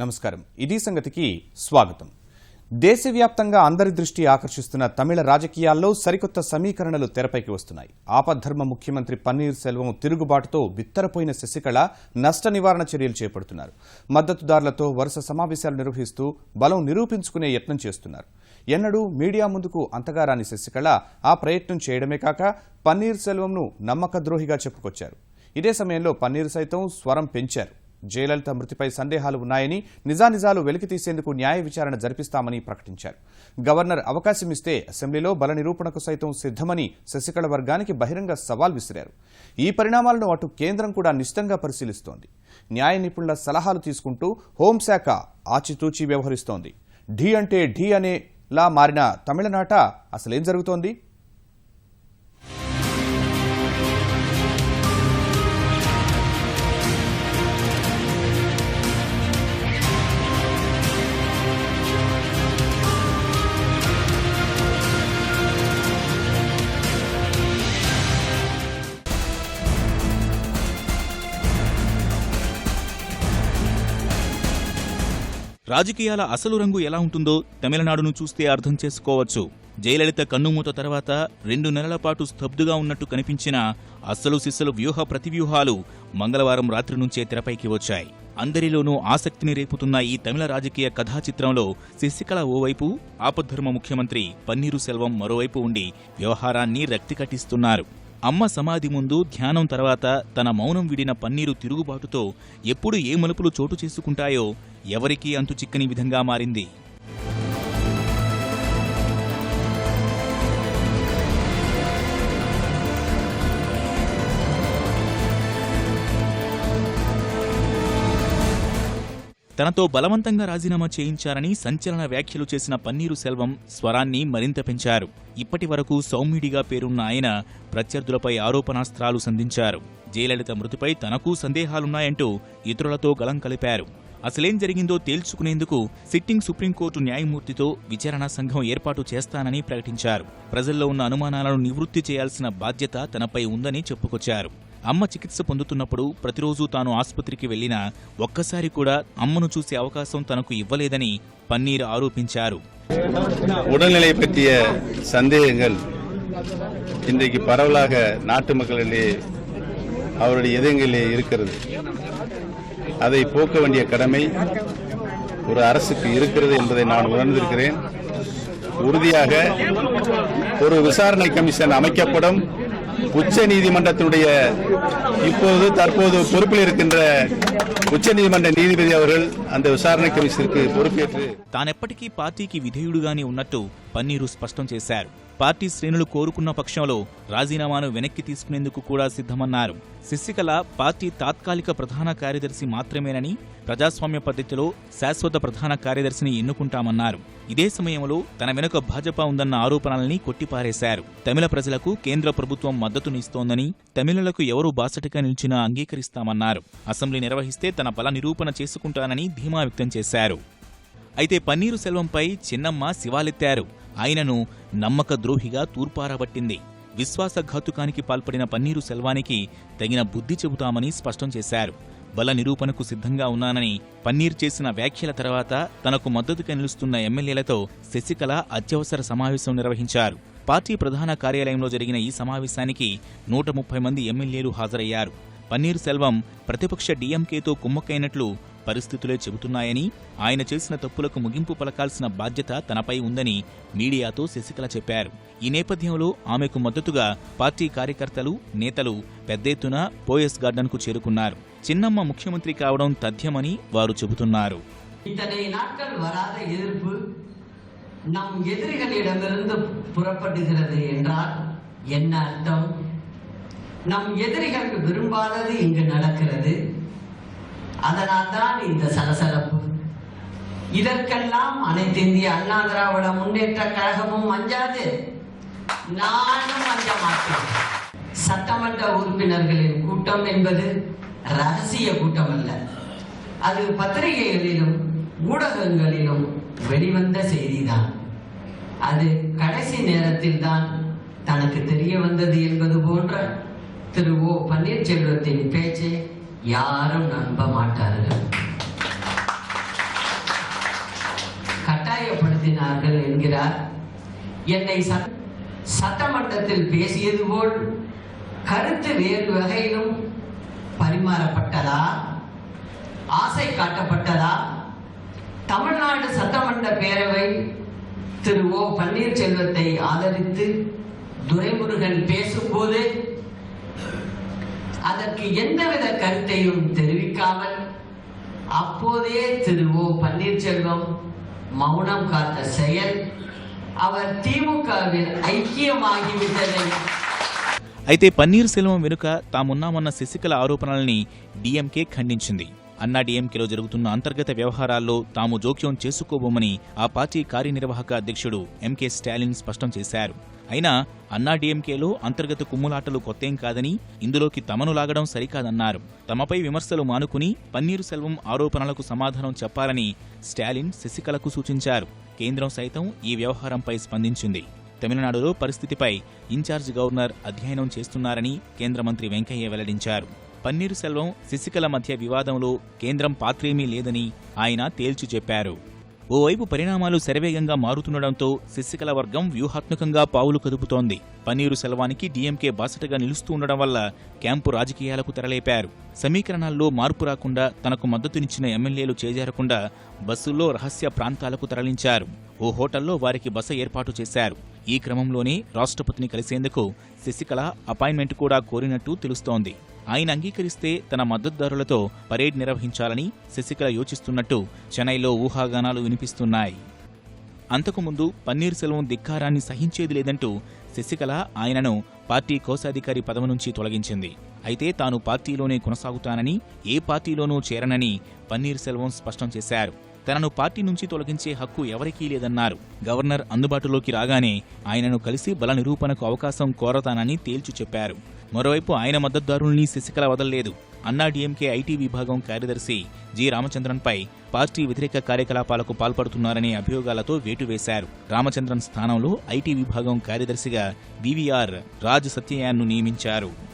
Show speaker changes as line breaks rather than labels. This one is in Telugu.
నమస్కారం. ఇది సంగతికి స్వాగతం. దేశవ్యాప్తంగా అందరి దృష్టి ఆకర్షిస్తున్న తమిళ రాజకీయాల్లో సరికొత్త సమీకరణలు తెరపైకి వస్తున్నాయి. ఆపద్ధర్మ ముఖ్యమంత్రి పన్నీర్ సెల్వం తిరుగుబాటుతో బిత్తరపోయిన శశికళ నష్ట నివారణ చర్యలు చేపడుతున్నారు. మద్దతుదారులతో వరుస సమావేశాలు నిర్వహిస్తూ బలం నిరూపించుకునే యత్నం చేస్తున్నారు. ఎన్నడూ మీడియా ముందుకు అంతగా రాని శశికళ ఆ ప్రయత్నం చేయడమే కాక పన్నీర్ సెల్వంను నమ్మకద్రోహిగా చెప్పుకొచ్చారు. ఇదే సమయంలో పన్నీర్ సైతం స్వరం పెంచారు. జయలలిత మృతిపై సందేహాలు ఉన్నాయని నిజానిజాలు వెలికి తీసేందుకు న్యాయ విచారణ జరిపిస్తామని ప్రకటించారు. గవర్నర్ అవకాశం ఇస్తే అసెంబ్లీలో బల నిరూపణకు సైతం సిద్దమని శశికళ వర్గానికి బహిరంగ సవాల్ విసిరారు. ఈ పరిణామాలను అటు కేంద్రం కూడా నిశ్చితంగా పరిశీలిస్తోంది. న్యాయ నిపుణుల సలహాలు తీసుకుంటూ హోంశాఖ ఆచితూచి వ్యవహరిస్తోంది. ఢీ అంటే ఢీ అనేలా మారిన తమిళనాట అసలేం జరుగుతోంది?
రాజకీయాల అసలు రంగు ఎలా ఉంటుందో తమిళనాడును చూస్తే అర్థం చేసుకోవచ్చు. జయలలిత కన్నుమూత తర్వాత రెండు నెలల పాటు స్తబ్దుగా ఉన్నట్టు కనిపించిన అస్సలు సిస్సలు వ్యూహ ప్రతివ్యూహాలు మంగళవారం రాత్రి నుంచే తెరపైకి వచ్చాయి. అందరిలోనూ ఆసక్తిని రేపుతున్న ఈ తమిళ రాజకీయ కథా చిత్రంలో శశికళ ఓవైపు ఆపద్ధర్మ ముఖ్యమంత్రి పన్నీరు సెల్వం మరోవైపు ఉండి వ్యవహారాన్ని రక్తి కట్టిస్తున్నారు అమ్మ సమాధి ముందు ధ్యానం తర్వాత తన మౌనం విడిన పన్నీరు తిరుగుబాటుతో ఎప్పుడు ఏ మలుపులు చోటు చేసుకుంటాయో ఎవరికీ అంతు చిక్కని విధంగా మారింది. తనతో బలవంతంగా రాజీనామా చేయించారని సంచలన వ్యాఖ్యలు చేసిన పన్నీరు సెల్వం స్వరాన్ని మరింత పెంచారు. ఇప్పటి వరకు సౌమ్యుడిగా పేరున్న ఆయన ప్రత్యర్థులపై ఆరోపణాస్త్రాలు సంధించారు. జయలలిత మృతిపై తనకు సందేహాలున్నాయంటూ ఇతరులతో గలం కలిపారు. అసలేం జరిగిందో తేల్చుకునేందుకు సిట్టింగ్ సుప్రీంకోర్టు న్యాయమూర్తితో విచారణ సంఘం ఏర్పాటు చేస్తానని ప్రకటించారు. ప్రజల్లో ఉన్న అనుమానాలను నివృత్తి చేయాల్సిన బాధ్యత తనపై ఉందని చెప్పుకొచ్చారు. అమ్మ చికిత్స పొందుతున్నప్పుడు ప్రతిరోజు తాను ఆసుపత్రికి వెళ్లినా ఒక్కసారి కూడా அம்மனு చూసే అవకాశం తనకు ఇవ్వలేదని పన్నీర్ ఆరోపించారు
உடல்நிலை பற்றிய சந்தேகங்கள் இன்றைக்கு பரவலாக நாட்டு மக்களிடையே அவருடைய இதயங்களிலே இருக்கிறது அதை போக்க வேண்டிய கடமை ஒரு அரசுக்கு இருக்கிறது என்பதை நான் உணர்ந்திருக்கிறேன் உறுதியாக ஒரு விசாரணை கமிஷன் அமைக்கப்படும் உச்ச நீதிமன்றத்தினுடைய இப்போது தற்போது பொறுப்பில் இருக்கின்ற உச்சநீதிமன்ற நீதிபதி அவர்கள் அந்த விசாரணை கமிஷனுக்கு பொறுப்பேற்று
తానెప్పటికీ పార్టీకి విధేయుడుగానే ఉన్నట్టు పన్నీరు స్పష్టం చేశారు పార్టీ శ్రేణులు కోరుకున్న పక్షంలో రాజీనామాను వెనక్కి తీసుకునేందుకు కూడా సిద్ధమన్నారు. శశికళ పార్టీ తాత్కాలిక ప్రధాన కార్యదర్శి మాత్రమేనని ప్రజాస్వామ్య పద్ధతిలో శాశ్వత ప్రధాన కార్యదర్శిని ఎన్నుకుంటామన్నారు. ఇదే సమయంలో తన వెనుక భాజపా ఉందన్న ఆరోపణల్ని కొట్టిపారేశారు. తమిళ ప్రజలకు కేంద్ర ప్రభుత్వం మద్దతునిస్తోందని తమిళులకు ఎవరు బాసటగా నిలిచినా అంగీకరిస్తామన్నారు. అసెంబ్లీ నిర్వహిస్తే తన బల నిరూపణ చేసుకుంటానని ధీమా వ్యక్తం చేశారు. అయితే పన్నీరు సెల్వంపై చిన్నమ్మ శివాలెత్తారు. ఆయనను నమ్మక ద్రోహిగా తూర్పారబట్టింది. విశ్వాసఘాతుకానికి పాల్పడిన పన్నీరు సెల్వానికి తగిన బుద్ధి చెబుతామని స్పష్టం చేశారు. బల నిరూపణకు సిద్ధంగా ఉన్నానని పన్నీర్ చేసిన వ్యాఖ్యల తర్వాత తనకు మద్దతుగా నిలుస్తున్న ఎమ్మెల్యేలతో శశికళ అత్యవసర సమావేశం నిర్వహించారు. పార్టీ ప్రధాన కార్యాలయంలో జరిగిన ఈ సమావేశానికి నూట ముప్పై మంది ఎమ్మెల్యేలు హాజరయ్యారు. పన్నీర్ సెల్వం ప్రతిపక్ష డీఎంకేతో కుమ్మక్కైనట్లు పరిస్థితులే చెబుతున్నాయని ఆయన చేసిన తప్పులకు ముగింపు పలకాల్సిన బాధ్యత తనపై ఉందని మీడియాతో శశికళ చెప్పారు ఈ నేపథ్యంలో ఆమెకు మద్దతుగా పార్టీ కార్యకర్తలు నేతలు పెద్ద ఎత్తున పోయస్ గార్డెన్కు చేరుకున్నారు చిన్నమ్మ ముఖ్యమంత్రి కావడం తథ్యమని వారు చెబుతున్నారు
இத்தனை நாட்கள் வராத எதிர்ப்பு நம் எதிரிகளிடமிருந்து புறப்படுகிறது என்றால் என்ன அர்த்தம் நம் எதிரிகள் விரும்பாதது இங்கு நடக்கிறது அதனால் தான் இந்த சலசலப்பு. இதற்கெல்லாம் அனைத்து இந்திய அண்ணா திராவிட முன்னேற்ற கழகமும் அஞ்சாது. நானும் அஞ்ச மாட்டேன். சட்டமன்ற உறுப்பினர்களின் கூட்டம் என்பது ரகசிய கூட்டம் அல்ல அது பத்திரிகைகளிலும் ஊடகங்களிலும் வெளிவந்த செய்திதான். அது கடைசி நேரத்தில் தான் தனக்கு தெரிய வந்தது என்பது போன்ற திரு ஓ பன்னீர்செல்வத்தின் பேச்சை யாரும் நம்ப மாட்டார்கள். கட்டாயப்படுத்தினார்கள் என்கிறார். என்னை சட்டமன்றத்தில் பேசியது போல் கருத்து வேறு வகையிலும் பரிமாறப்பட்டதா? ஆசை காட்டப்பட்டதா? தமிழ்நாடு சட்டமன்ற பேரவை திரு ஓ பன்னீர்செல்வத்தை ஆதரித்து துரைமுருகன் பேசும்போது அதற்கு எந்தவித கருத்தையும் தெரிவிக்காமல் அப்போதே திரு ஓ பன்னீர்செல்வம் மௌனம் காத்த செயல் அவர் திமுகவில் ஐக்கியமாகிவிட்டதை
అయితే పన్నీర్ సెల్వం వెనుక తామున్నామన్న శశికళ ఆరోపణల్ని డీఎంకే ఖండించింది అన్నా డీఎంకేలో జరుగుతున్న అంతర్గత వ్యవహారాల్లో తాము జోక్యం చేసుకోబోమని ఆ పార్టీ కార్యనిర్వాహక అధ్యక్షుడు ఎంకే స్టాలిన్ స్పష్టం చేశారు. అయినా అన్నాడీఎంకేలో అంతర్గత కుమ్ములాటలు కొత్తేం కాదని ఇందులోకి తమను లాగడం సరికాదన్నారు. తమపై విమర్శలు మానుకుని పన్నీరు సెల్వం ఆరోపణలకు సమాధానం చెప్పాలని స్టాలిన్ శశికళకు సూచించారు. కేంద్రం సైతం ఈ వ్యవహారంపై స్పందించింది. తమిళనాడులో పరిస్థితిపై ఇన్ఛార్జ్ గవర్నర్ అధ్యయనం చేస్తున్నారని కేంద్ర మంత్రి వెంకయ్య వెల్లడించారు. పన్నీరు సెల్వం శశికళ మధ్య వివాదంలో కేంద్రం పాత్రేమీ లేదని ఆయన తేల్చి చెప్పారు. ఓవైపు పరిణామాలు శరవేగంగా మారుతుండటంతో శశికళ వర్గం వ్యూహాత్మకంగా పావులు కదుపుతోంది. పన్నీరు సెల్వానికి డీఎంకే బాసటగా నిలుస్తూ ఉండడం వల్ల క్యాంపు రాజకీయాలకు తెరలేపారు. సమీకరణాల్లో మార్పు రాకుండా తనకు మద్దతునిచ్చిన ఎమ్మెల్యేలు చేజారకుండా బస్సుల్లో రహస్య ప్రాంతాలకు తరలించారు. ఓ హోటల్లో వారికి బస ఏర్పాటు చేశారు. ఈ క్రమంలోనే రాష్ట్రపతిని కలిసేందుకు శశికళ అపాయింట్మెంట్ కూడా కోరినట్టు తెలుస్తోంది. ఆయన అంగీకరిస్తే తన మద్దతుదారులతో పరేడ్ నిర్వహించాలని శశికళ యోచిస్తున్నట్టు చెన్నైలో ఊహాగానాలు వినిపిస్తున్నాయి. అంతకుముందు పన్నీర్ సెల్వం ధిక్కారాన్ని సహించేది లేదంటూ శశికళ ఆయనను పార్టీ కోశాధికారి పదవి నుంచి తొలగించింది. అయితే తాను పార్టీలోనే కొనసాగుతానని ఏ పార్టీలోనూ చేరనని పన్నీర్ సెల్వం స్పష్టం చేశారు. తనను పార్టీ నుంచి తొలగించే హక్కు ఎవరికీ లేదన్నారు. గవర్నర్ అందుబాటులోకి రాగానే ఆయనను కలిసి బల నిరూపణకు అవకాశం కోరతానని తేల్చి చెప్పారు. మరోవైపు ఆయన మద్దతుదారుల్ని శశికళ వదల్లేదు. అన్నా డీఎంకే ఐటీ విభాగం కార్యదర్శి జి రామచంద్రన్పై పార్టీ వ్యతిరేక కార్యకలాపాలకు పాల్పడుతున్నారనే అభియోగాలతో వేటు వేశారు. రామచంద్రన్ స్థానంలో ఐటీ విభాగం కార్యదర్శిగా వివిఆర్ రాజ్ సత్యయాన్ను నియమించారు.